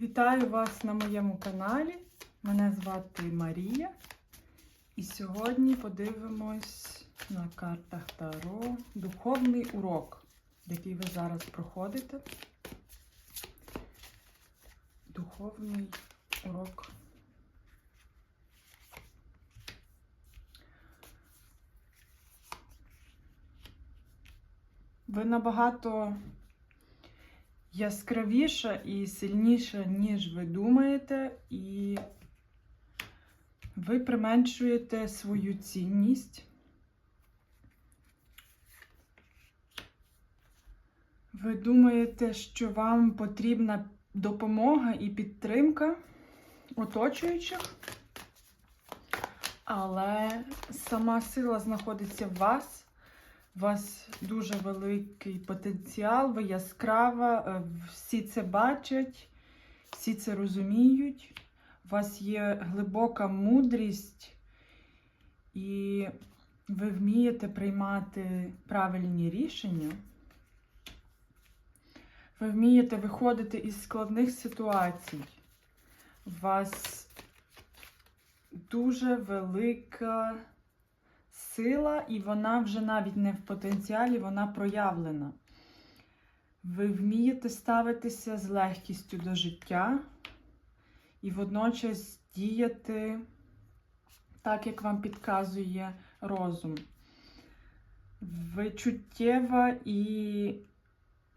Вітаю вас на моєму каналі. Мене звати Марія. І сьогодні подивимось на картах Таро духовний урок, який ви зараз проходите. Духовний урок. Ви набагато яскравіша і сильніша, ніж ви думаєте, і ви применшуєте свою цінність. Ви думаєте, що вам потрібна допомога і підтримка оточуючих, але сама сила знаходиться в вас. У вас дуже великий потенціал, ви яскрава, е, всі це бачать, всі це розуміють. У вас є глибока мудрість, і ви вмієте приймати правильні рішення. Ви вмієте виходити із складних ситуацій. У вас дуже велика сила, і вона вже навіть не в потенціалі, вона проявлена. Ви вмієте ставитися з легкістю до життя і водночас діяти так, як вам підказує розум. Ви чуттєва і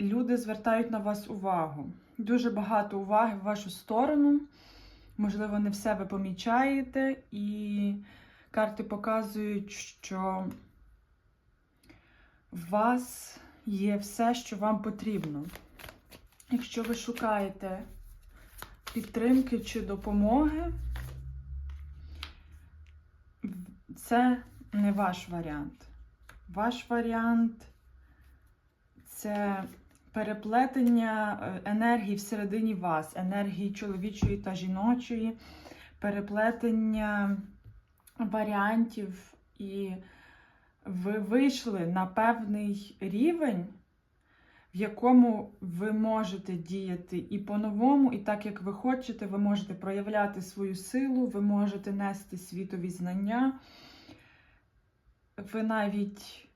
люди звертають на вас увагу. Дуже багато уваги в вашу сторону. Можливо, не все ви помічаєте, і карти показують, що в вас є все, що вам потрібно. Якщо ви шукаєте підтримки чи допомоги, це не ваш варіант. Ваш варіант це переплетення е, енергії всередині вас, енергії чоловічої та жіночої, переплетення варіантів, і ви вийшли на певний рівень, в якому ви можете діяти і по-новому, і так як ви хочете, ви можете проявляти свою силу, ви можете нести світові знання. Ви навіть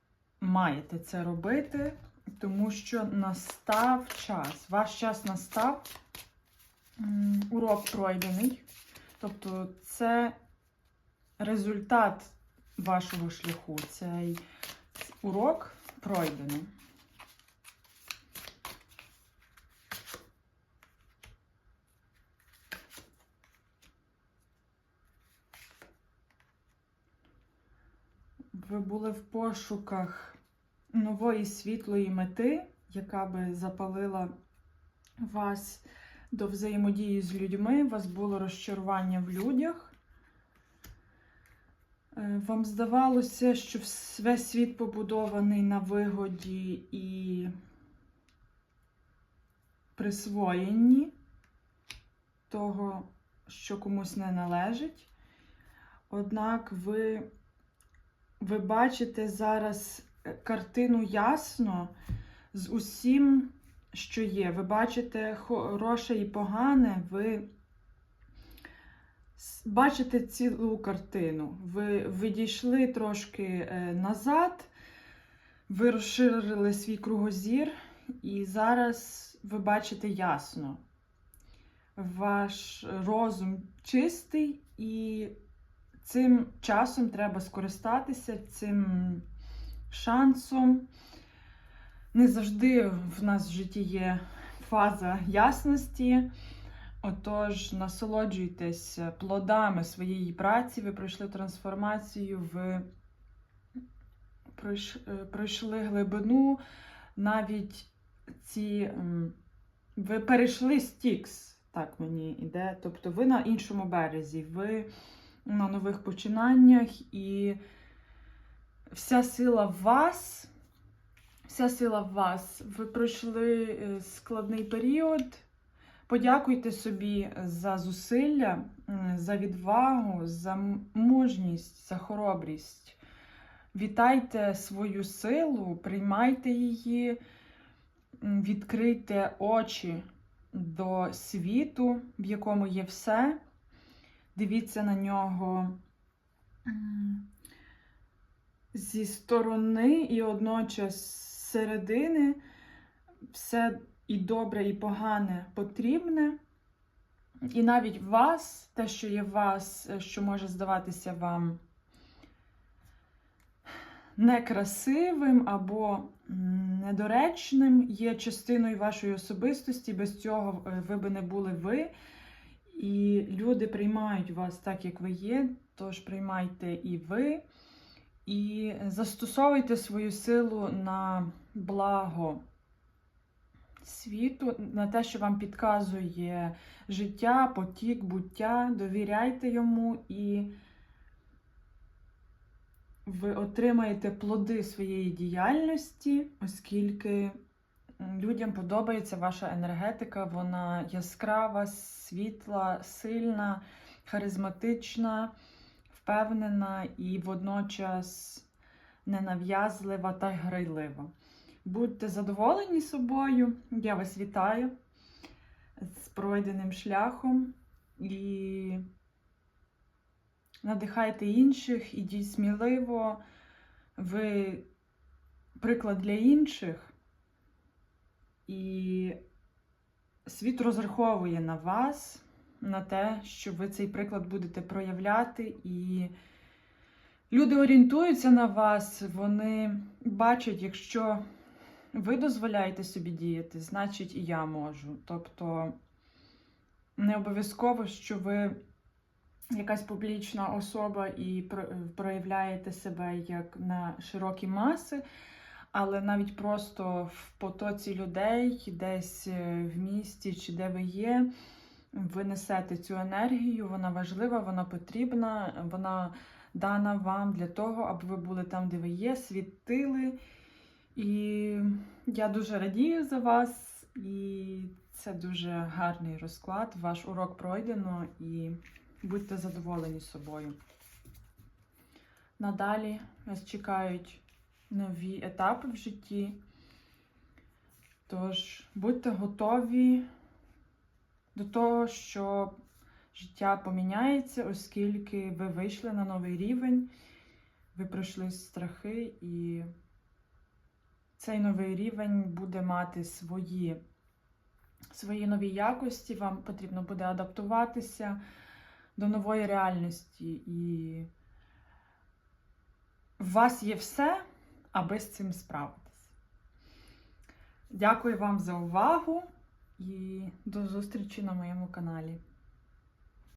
маєте це робити, тому що настав час. Ваш час настав, урок пройдений. Тобто, це результат вашого шляху. Цей урок пройдено. Ви були в пошуках нової світлої мети, яка би запалила вас до взаємодії з людьми. У вас було розчарування в людях. Е, Вам здавалося, що весь світ побудований на вигоді і присвоєнні того, що комусь не належить. Однак ви, ви бачите зараз картину ясно з усім, що є. Ви бачите хороше і погане, ви бачите цілу картину. Ви відійшли трошки е, назад, ви розширили свій кругозір, і зараз ви бачите ясно. Ваш розум чистий, і цим часом треба скористатися, цим шансом. Не завжди в нас в житті є фаза ясності. Отож, насолоджуйтесь плодами своєї праці, ви пройшли трансформацію, ви пройшли глибину, навіть ці ви перейшли стікс, так мені йде. Тобто ви на іншому березі, ви на нових починаннях, і вся сила в вас, вся сила в вас, ви пройшли складний період. Подякуйте собі за зусилля, за відвагу, за мужність, за хоробрість. Вітайте свою силу, приймайте її, відкрийте очі до світу, в якому є все. Дивіться на нього зі сторони і одночас з середини. Все і добре, і погане потрібне. І навіть вас, те, що є в вас, е, що може здаватися вам некрасивим або недоречним, є частиною вашої особистості. Без цього е, ви би не були ви. І люди приймають вас так, як ви є, тож приймайте і ви. І застосовуйте свою силу на благо світу, на те, що вам підказує життя, потік, буття. Довіряйте йому і ви отримаєте плоди своєї діяльності, оскільки людям подобається ваша енергетика, вона яскрава, світла, сильна, харизматична, впевнена і водночас ненав'язлива та грайлива. Будьте задоволені собою, я вас вітаю з пройденим шляхом. І надихайте інших, ідіть сміливо, ви приклад для інших, і світ розраховує на вас, на те, що ви цей приклад будете проявляти, і люди орієнтуються на вас, вони бачать, якщо ви дозволяєте собі діяти, значить і я можу. Тобто не обов'язково, що ви якась публічна особа і про- проявляєте себе як на широкі маси, але навіть просто в потоці людей, десь е, в місті чи де ви є, ви несете цю енергію, вона важлива, вона потрібна, вона дана вам для того, аби ви були там, де ви є, світили. І я дуже радію за вас, і це дуже гарний розклад. Ваш урок пройдено і будьте задоволені собою. Надалі вас чекають нові етапи в житті. Тож будьте готові до того, що життя поміняється, оскільки ви вийшли на новий рівень, ви пройшли страхи і цей новий рівень буде мати свої, свої нові якості, вам потрібно буде адаптуватися до нової реальності. І в вас є все, аби з цим справитися. Дякую вам за увагу і до зустрічі на моєму каналі.